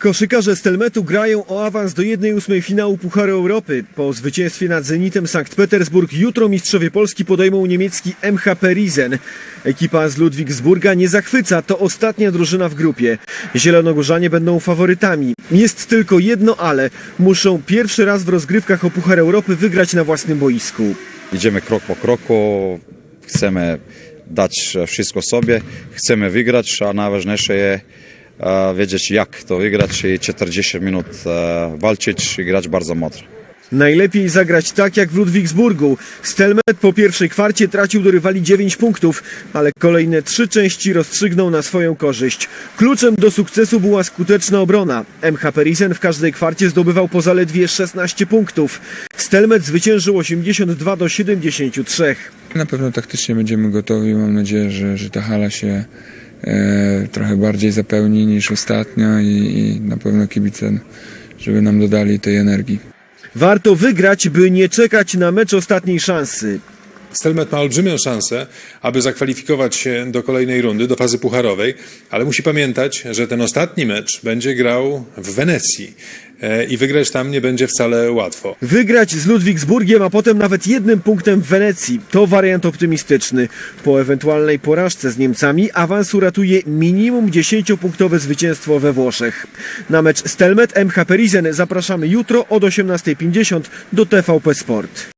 Koszykarze Stelmetu grają o awans do 1-8 finału Pucharu Europy. Po zwycięstwie nad Zenitem Sankt Petersburg jutro mistrzowie Polski podejmą niemiecki MHP Riesen. Ekipa z Ludwigsburga nie zachwyca, to ostatnia drużyna w grupie. Zielonogórzanie będą faworytami. Jest tylko jedno ale. Muszą pierwszy raz w rozgrywkach o Puchar Europy wygrać na własnym boisku. Idziemy krok po kroku, chcemy dać wszystko sobie, chcemy wygrać, a najważniejsze jest wiedzieć jak to wygrać i 40 minut e, walczyć i grać bardzo mocno. Najlepiej zagrać tak jak w Ludwigsburgu. Stelmet po pierwszej kwarcie tracił do rywali 9 punktów, ale kolejne trzy części rozstrzygnął na swoją korzyść. Kluczem do sukcesu była skuteczna obrona. MHP Riesen w każdej kwarcie zdobywał po zaledwie 16 punktów. Stelmet zwyciężył 82 do 73. Na pewno taktycznie będziemy gotowi. Mam nadzieję, że, że ta hala się trochę bardziej zapełni niż ostatnio i, i na pewno kibice, żeby nam dodali tej energii. Warto wygrać, by nie czekać na mecz ostatniej szansy. Stelmet ma olbrzymią szansę, aby zakwalifikować się do kolejnej rundy, do fazy pucharowej, ale musi pamiętać, że ten ostatni mecz będzie grał w Wenecji e, i wygrać tam nie będzie wcale łatwo. Wygrać z Ludwigsburgiem, a potem nawet jednym punktem w Wenecji. To wariant optymistyczny. Po ewentualnej porażce z Niemcami awans uratuje minimum 10-punktowe zwycięstwo we Włoszech. Na mecz Stelmet MHP Riesen zapraszamy jutro od 18.50 do TVP Sport.